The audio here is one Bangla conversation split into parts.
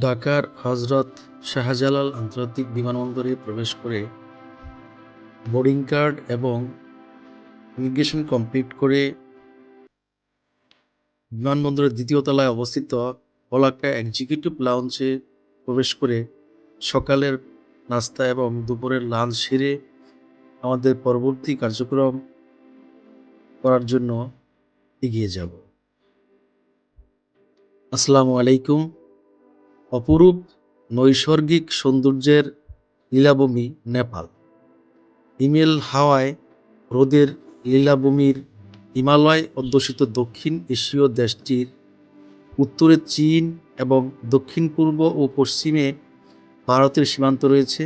ঢাকার হজরত শাহজালাল আন্তর্জাতিক বিমানবন্দরে প্রবেশ করে বোর্ডিং কার্ড এবং ইমিগ্রেশন কমপ্লিট করে বিমানবন্দরের দ্বিতীয় তলায় অবস্থিত পলাক্কা এক্সিকিউটিভ লাউঞ্জে প্রবেশ করে সকালের নাস্তা এবং দুপুরের লাঞ্চ সেরে আমাদের পরবর্তী কার্যক্রম করার জন্য এগিয়ে যাব। আসসালামু আলাইকুম। অপরূপ নৈসর্গিক সৌন্দর্যের লীলাভূমি নেপাল। হিমেল হাওয়ায় রোদের লীলাভূমির হিমালয় অধ্যুষিত দক্ষিণ এশীয় দেশটির উত্তরে চীন এবং দক্ষিণ পূর্ব ও পশ্চিমে ভারতের সীমান্ত রয়েছে।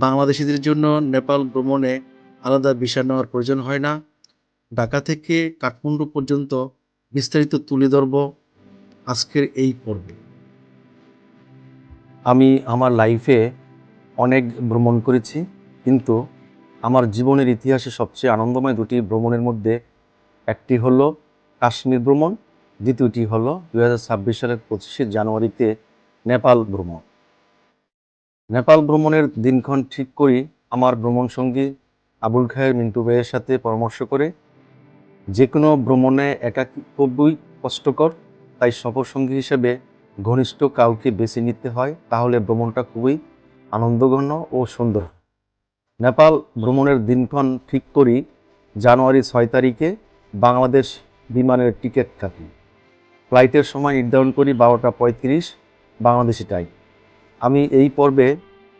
বাংলাদেশিদের জন্য নেপাল ভ্রমণে আলাদা ভিসা নেওয়ার প্রয়োজন হয় না। ঢাকা থেকে কাঠমান্ডু পর্যন্ত বিস্তারিত তুলে ধরব আজকের এই পর্বে। আমি আমার লাইফে অনেক ভ্রমণ করেছি, কিন্তু আমার জীবনের ইতিহাসে সবচেয়ে আনন্দময় দুটি ভ্রমণের মধ্যে একটি হলো কাশ্মীর ভ্রমণ, দ্বিতীয়টি হলো দু হাজার ছাব্বিশ সালের পঁচিশে জানুয়ারিতে নেপাল ভ্রমণ। নেপাল ভ্রমণের দিনক্ষণ ঠিক করি আমার ভ্রমণ সঙ্গী আবুল খায়ের মিন্টু ভাইয়ের সাথে পরামর্শ করে, যে কোনো ভ্রমণে একাকী খুবই কষ্টকর, তাই সফর সঙ্গী হিসেবে ঘনিষ্ঠ কাউকে বেছে নিতে হয়, তাহলে ভ্রমণটা খুবই আনন্দঘন ও সুন্দর। নেপাল ভ্রমণের দিনক্ষণ ঠিক করি, জানুয়ারি ছয় তারিখে বাংলাদেশ বিমানের টিকিট কাটি। ফ্লাইটের সময় নির্ধারণ করি বারোটা পঁয়ত্রিশ বাংলাদেশি টাইম। আমি এই পর্বে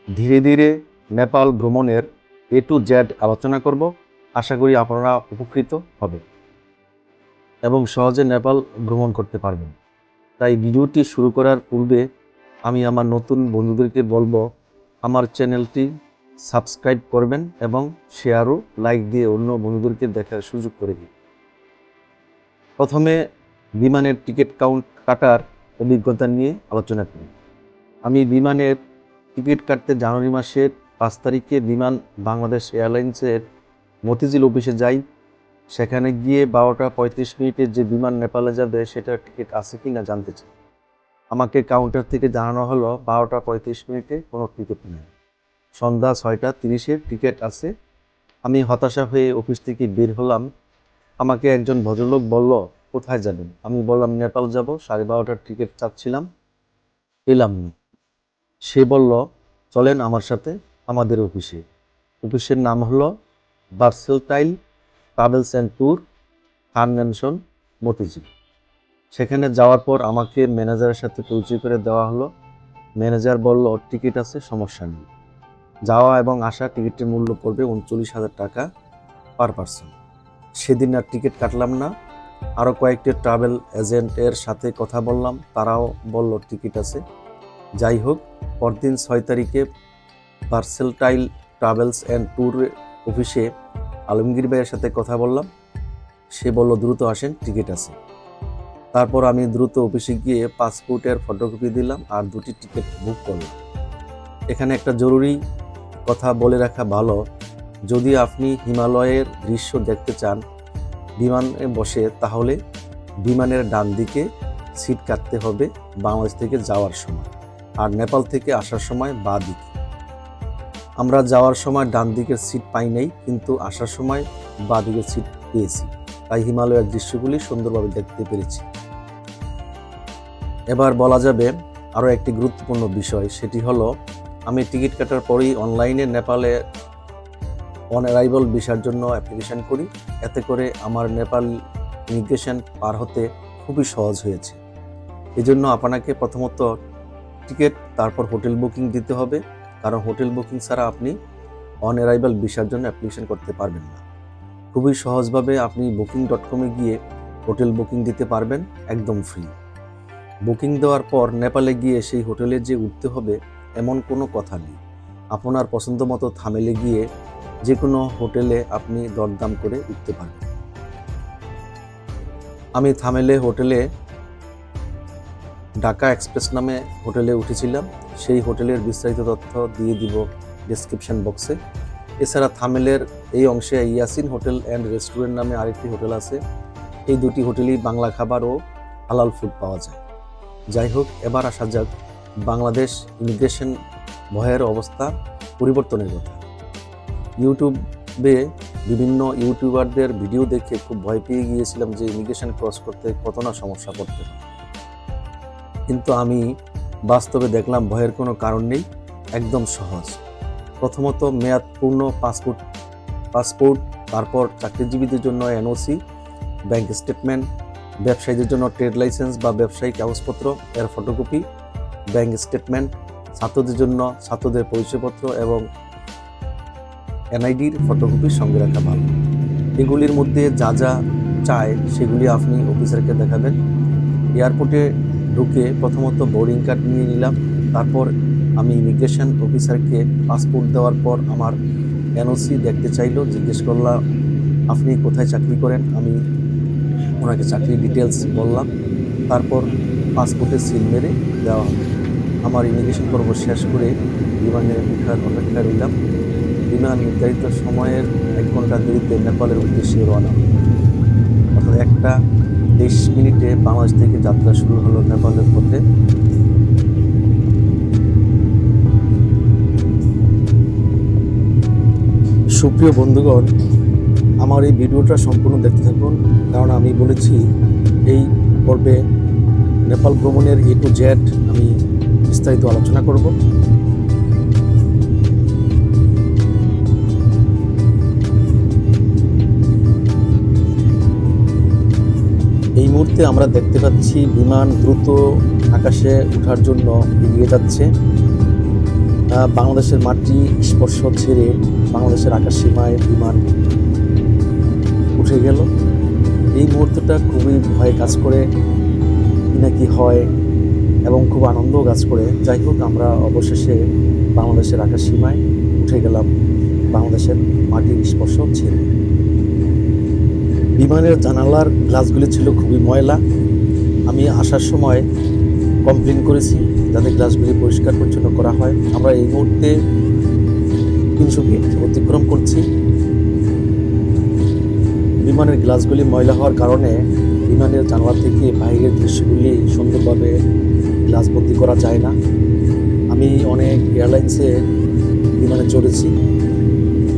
ধীরে ধীরে নেপাল ভ্রমণের এ টু জেড আলোচনা করব। আশা করি আপনারা উপকৃত হবে এবং সহজে নেপাল ভ্রমণ করতে পারবেন। তাই ভিডিওটি শুরু করার পূর্বে আমি আমার নতুন বন্ধুদেরকে বলব, আমার চ্যানেলটি সাবস্ক্রাইব করবেন এবং শেয়ারও লাইক দিয়ে অন্য বন্ধুদেরকে দেখার সুযোগ করে দিন। প্রথমে বিমানের টিকিট কাউন্ট কাটার অভিজ্ঞতা নিয়ে আলোচনা করি। আমি বিমানের টিকিট কাটতে জানুয়ারি মাসের পাঁচ তারিখে বিমান বাংলাদেশ এয়ারলাইন্সের মতিঝিল অফিসে যাই। সেখানে গিয়ে বারোটা পঁয়ত্রিশ মিনিটে যে বিমান নেপালে যাবে, সেটার টিকিট আছে কি না জানতে চাই। আমাকে কাউন্টার থেকে জানানো হলো, বারোটা পঁয়ত্রিশ মিনিটে কোনো টিকিট নেই। সন্ধ্যা ছয়টা তিরিশের টিকিট আছে। আমি হতাশা হয়ে অফিস থেকে বের হলাম। আমাকে একজন ভদ্রলোক বলল, কোথায় যাবেন? আমি বললাম, নেপাল যাব। সাড়ে বারোটার টিকিট চাচ্ছিলাম। পেলাম না। সে বলল, চলেন আমার সাথে, আমাদের অফিসে। অফিসের নাম হলো বার্সেলটাইল ট্রাভেলস অ্যান্ড ট্যুর খান মতিঝিল। সেখানে যাওয়ার পর আমাকে ম্যানেজারের সাথে পরিচয় করে দেওয়া হলো। ম্যানেজার বলল টিকিট আছে, সমস্যা নেই। যাওয়া এবং আসা টিকিটের মূল্য পড়বে উনচল্লিশ হাজার টাকা পার পার্সন। সেদিন আর টিকিট কাটলাম না। আরও কয়েকটি ট্রাভেল এজেন্টের সাথে কথা বললাম। তারাও বলল টিকিট আছে। যাই হোক, পরদিন ছয় তারিখে পার্সেলটাইল ট্রাভেলস অ্যান্ড ট্যুর অফিসে আলমগীর ভাইয়ের সাথে কথা বললাম। সে বলল, দ্রুত আসেন, টিকিট আছে। তারপর আমি দ্রুত অফিসে গিয়ে পাসপোর্টের ফটোকপি দিলাম আর দুটি টিকিট বুক করলাম। এখানে একটা জরুরি কথা বলে রাখা ভালো। যদি আপনি হিমালয়ের দৃশ্য দেখতে চান বিমানে বসে, তাহলে বিমানের ডান দিকে সিট কাটতে হবে বাংলাদেশ থেকে যাওয়ার সময় আর নেপাল থেকে আসার সময় বা দিকে। আমরা যাওয়ার সময় ডান দিকের সিট পাই নাই, কিন্তু আসার সময় বা দিকের সিট পেয়েছি। তাই হিমালয়ের দৃশ্যগুলি সুন্দরভাবে দেখতে পেরেছি। এবার বলা যাবে আরও একটি গুরুত্বপূর্ণ বিষয়, সেটি হলো, আমি টিকিট কাটার পরেই অনলাইনে নেপালে অন অ্যারাইভাল ভিসার জন্য অ্যাপ্লিকেশন করি। এতে করে আমার নেপাল ইমিগ্রেশন পার হতে খুবই সহজ হয়েছে। এই জন্য আপনাকে প্রথমত টিকিট, তারপর হোটেল বুকিং দিতে হবে। কারণ হোটেল বুকিং ছাড়া আপনি অন অ্যারাইভাল ভিসার জন্য অ্যাপ্লিকেশন করতে পারবেন না। খুবই সহজভাবে আপনি বুকিং ডট কমে গিয়ে হোটেল বুকিং দিতে পারবেন, একদম ফ্রি বুকিং দেওয়ার পর নেপালে গিয়ে সেই হোটেলে যে উঠতে হবে, এমন কোনো কথা নেই। আপনার পছন্দ মতো থামেলে গিয়ে যে কোনো হোটেলে আপনি দরদাম করে উঠতে পারবেন। আমি থামেলে হোটেলে ঢাকা এক্সপ্রেস নামে হোটেলে উঠেছিলাম। সেই হোটেলের বিস্তারিত তথ্য দিয়ে দিব ডেসক্রিপশন বক্সে এছাড়া থামেলের এই অংশে ইয়াসিন হোটেল অ্যান্ড রেস্টুরেন্ট নামে আরেকটি হোটেল আছে। এই দুটি হোটেলেই বাংলা খাবার ও হালাল ফুড পাওয়া যায়। যাই হোক, এবার আসা যাক বাংলাদেশ ইমিগ্রেশন ভয়ের অবস্থা পরিবর্তনের কথা। ইউটিউবে বিভিন্ন ইউটিউবারদের ভিডিও দেখে খুব ভয় পেয়ে গিয়েছিলাম যে ইমিগ্রেশন ক্রস করতে কত না সমস্যা করতে কিন্তু আমি বাস্তবে দেখলাম ভয়ের কোনো কারণ নেই, একদম সহজ। প্রথমত মেয়াদ পূর্ণ, পাসপোর্ট পাসপোর্ট, তারপর চাকরিজীবীদের জন্য এনওসি, ব্যাংক স্টেটমেন্ট, ব্যবসায়ীদের জন্য ট্রেড লাইসেন্স বা ব্যবসায়িক কাগজপত্র, এর ফটোকপি, ব্যাংক স্টেটমেন্ট, ছাত্রদের জন্য ছাত্রদের পরিচয়পত্র এবং এনআইডির ফটোকপি সঙ্গে রাখা ভালো। এগুলির মধ্যে যা যা চায় সেগুলি আপনি অফিসারকে দেখাবেন। এয়ারপোর্টে ঢুকে প্রথমত বোর্ডিং কার্ড নিয়ে নিলাম। তারপর আমি ইমিগ্রেশন অফিসারকে পাসপোর্ট দেওয়ার পর আমার এনওসি দেখতে চাইলো, জিজ্ঞেস করলাম আপনি কোথায় চাকরি করেন? আমি ওনাকে চাকরির ডিটেলস বললাম। তারপর পাসপোর্টে সিল মেরে দেওয়া হবে আমার ইমিগ্রেশন পর্ব শেষ করে বিমানে ওঠার অপেক্ষা রইলাম। বিমান নির্ধারিত সময়ের এক ঘণ্টা দেরিতে নেপালের উদ্দেশ্যে রওনা। অর্থাৎ একটা তেইশ মিনিটে বাংলাদেশ থেকে যাত্রা শুরু হলো নেপালের পথে। সুপ্রিয় বন্ধুগণ, আমার এই ভিডিওটা সম্পূর্ণ দেখতে থাকুন, কারণ আমি বলেছি এই পর্বে নেপাল ভ্রমণের এ টু জেড আমি বিস্তারিত আলোচনা করব। মুহূর্তে আমরা দেখতে পাচ্ছি বিমান দ্রুত আকাশে ওঠার জন্য এগিয়ে যাচ্ছে। বাংলাদেশের মাটি স্পর্শ ছেড়ে বাংলাদেশের আকাশ সীমায় বিমান উঠে গেল। এই মুহূর্তটা খুবই ভয় কাজ করে, নাকি হয়, এবং খুব আনন্দও কাজ করে। যাই হোক, আমরা অবশেষে বাংলাদেশের আকাশ সীমায় উঠে গেলাম, বাংলাদেশের মাটির স্পর্শ ছেড়ে। বিমানের জানালার গ্লাসগুলি ছিল খুবই ময়লা। আমি আসার সময় কমপ্লেন করেছি যাতে গ্লাসগুলি পরিষ্কার পরিচ্ছন্ন করা হয়। আমরা এই মুহূর্তে তিনশো ফিট অতিক্রম করছি। বিমানের গ্লাসগুলি ময়লা হওয়ার কারণে বিমানের জানলা থেকে বাইরের দৃশ্যগুলি সুন্দরভাবে গ্লাসবন্দি করা যায় না। আমি অনেক এয়ারলাইন্সে বিমানে চড়েছি।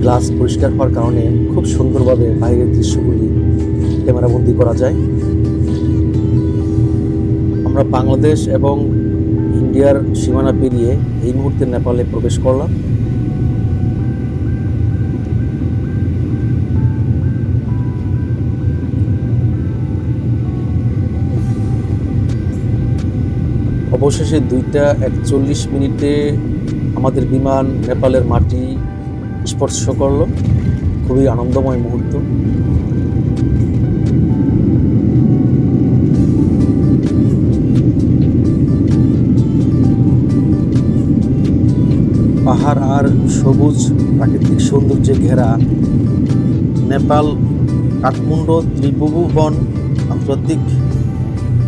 গ্লাস পরিষ্কার হওয়ার কারণে খুব সুন্দরভাবে বাইরের দৃশ্যগুলি ক্যামেরাবন্দি করা যায়। আমরা বাংলাদেশ এবং ইন্ডিয়ার সীমানা পেরিয়ে এই মুহূর্তে নেপালে প্রবেশ করলাম। অবশেষে দুইটা একচল্লিশ মিনিটে আমাদের বিমান নেপালের মাটি স্পর্শ করল। খুবই আনন্দময় মুহূর্ত। পাহাড় আর সবুজ প্রাকৃতিক সৌন্দর্যে ঘেরা নেপাল কাঠমান্ডু ত্রিভুবন আন্তর্জাতিক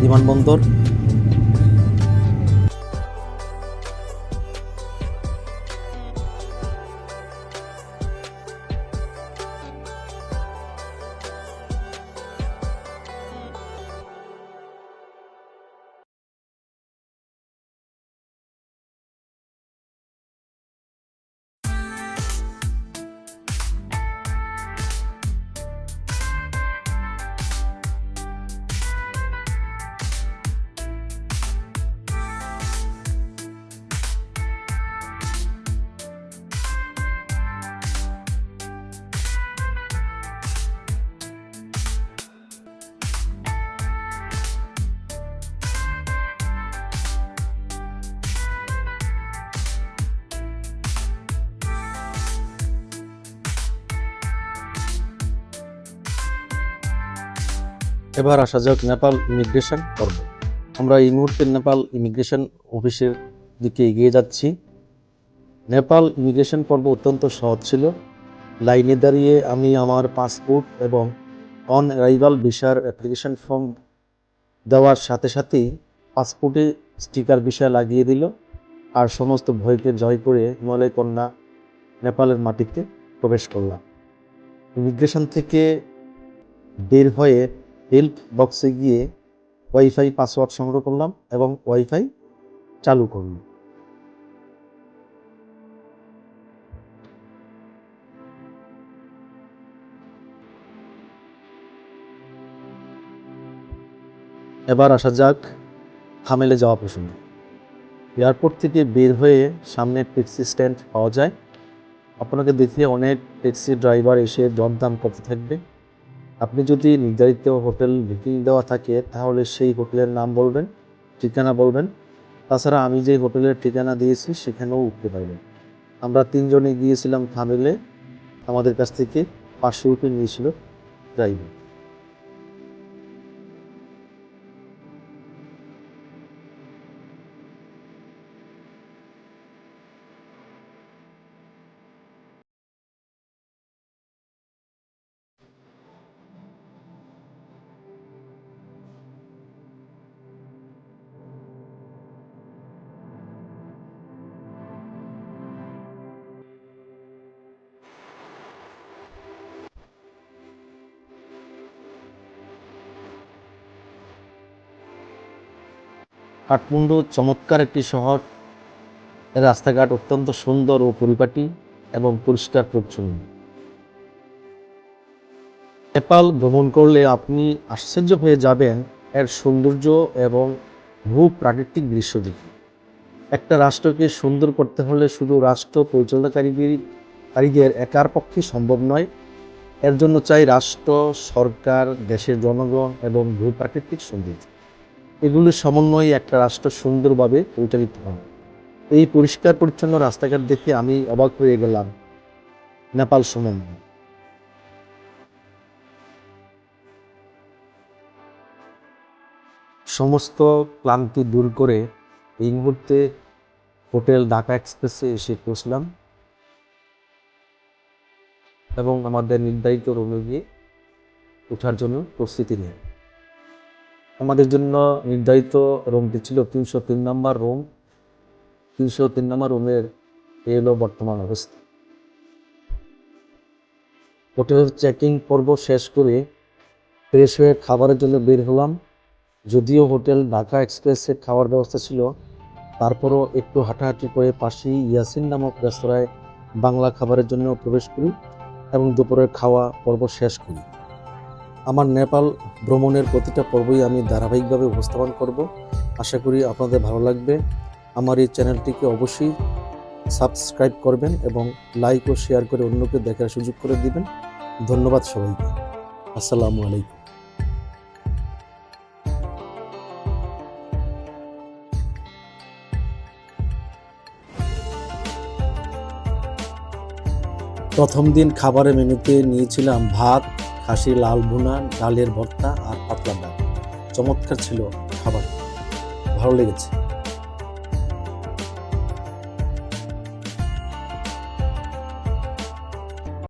বিমানবন্দর। এবার আসা যাক নেপাল ইমিগ্রেশন পর্ব। আমরা এই মুহূর্তে নেপাল ইমিগ্রেশন অফিসের দিকে এগিয়ে যাচ্ছি। নেপাল ইমিগ্রেশন পর্ব অত্যন্ত সহজ ছিল। লাইনে দাঁড়িয়ে আমি আমার পাসপোর্ট এবং অন অ্যারাইভাল ভিসার অ্যাপ্লিকেশন ফর্ম দেওয়ার সাথে সাথেই পাসপোর্টে স্টিকার ভিসা লাগিয়ে দিল আর সমস্ত ভয়কে জয় করে হিমালয় কন্যা নেপালের মাটিতে প্রবেশ করলাম। ইমিগ্রেশন থেকে বের হয়ে হেল্প বক্সে গিয়ে ওয়াইফাই পাসওয়ার্ড সংগ্রহ করলাম এবং ওয়াইফাই চালু করলাম। এবার আসা যাক হামেলে যাওয়া প্রসঙ্গে। এয়ারপোর্ট থেকে বের হয়ে সামনে ট্যাক্সি স্ট্যান্ড পাওয়া যায়। আপনাকে দেখে অনেক ট্যাক্সি ড্রাইভার এসে দরদাম করতে থাকবে। আপনি যদি নির্ধারিত হোটেল বুকিং দেওয়া থাকে, তাহলে সেই হোটেলের নাম বলবেন, ঠিকানা বলবেন। তাছাড়া আমি যে হোটেলের ঠিকানা দিয়েছি, সেখানেও উঠতে পারবেন। আমরা তিনজনে গিয়েছিলাম থামেলে আমাদের কাছ থেকে পাঁচশো রুপি নিয়েছিল ড্রাইভার কাঠমান্ডু চমৎকার একটি শহর। রাস্তাঘাট অত্যন্ত সুন্দর ও পরিপাটি এবং পরিষ্কার পরিচ্ছন্ন। নেপাল ভ্রমণ করলে আপনি আশ্চর্য হয়ে যাবেন এর সৌন্দর্য এবং ভূ প্রাকৃতিক দৃশ্য দেখে। একটা রাষ্ট্রকে সুন্দর করতে হলে শুধু রাষ্ট্র পরিচালনাকারীদের কারীদের একার পক্ষে সম্ভব নয়। এর জন্য চাই রাষ্ট্র, সরকার, দেশের জনগণ এবং ভূ প্রাকৃতিক সৌন্দর্য। এগুলির সমন্বয়ে একটা রাষ্ট্র সুন্দরভাবে পরিচালিত হয়। এই পরিষ্কার পরিচ্ছন্ন রাস্তাঘাট দেখে আমি অবাক হয়ে গেলাম। নেপাল সম্বন্ধে সমস্ত ক্লান্তি দূর করে এই মুহূর্তে হোটেল ঢাকা এক্সপ্রেসে এসে পৌঁছলাম। এবং আমাদের নির্ধারিত রুমে গিয়ে ওঠার জন্য প্রস্তুতি নেয় আমাদের জন্য নির্ধারিত রুমটি ছিল তিনশো তিন নম্বর রুম। তিনশো তিন নম্বর রুমের এই হলো বর্তমান অবস্থা। হোটেলের চেকিং পর্ব শেষ করে ফ্রেশ হয়ে খাবারের জন্য বের হলাম। যদিও হোটেল ঢাকা এক্সপ্রেসের খাওয়ার ব্যবস্থা ছিল, তারপরও একটু হাঁটাহাঁটি করে পাশেই ইয়াসিন নামক রেস্তোরাঁয় বাংলা খাবারের জন্য প্রবেশ করি এবং দুপুরের খাওয়া পর্ব শেষ করি। আমার নেপাল ভ্রমণের প্রতিটা পর্বই আমি ধারাবাহিকভাবে উপস্থাপন করব। আশা করি আপনাদের ভালো লাগবে। আমার এই চ্যানেলটিকে অবশ্যই সাবস্ক্রাইব করবেন এবং লাইক ও শেয়ার করে অন্যকে দেখার সুযোগ করে দিবেন। ধন্যবাদ সবাইকে। আসসালামু আলাইকুম। প্রথম দিন খাবারের মেনুতে নিয়েছিলাম ভাত খাসি লাল ভুনা ডালের ভর্তা আর পাতলা ডাল। চমৎকার ছিল খাবার। ভালো লেগেছে।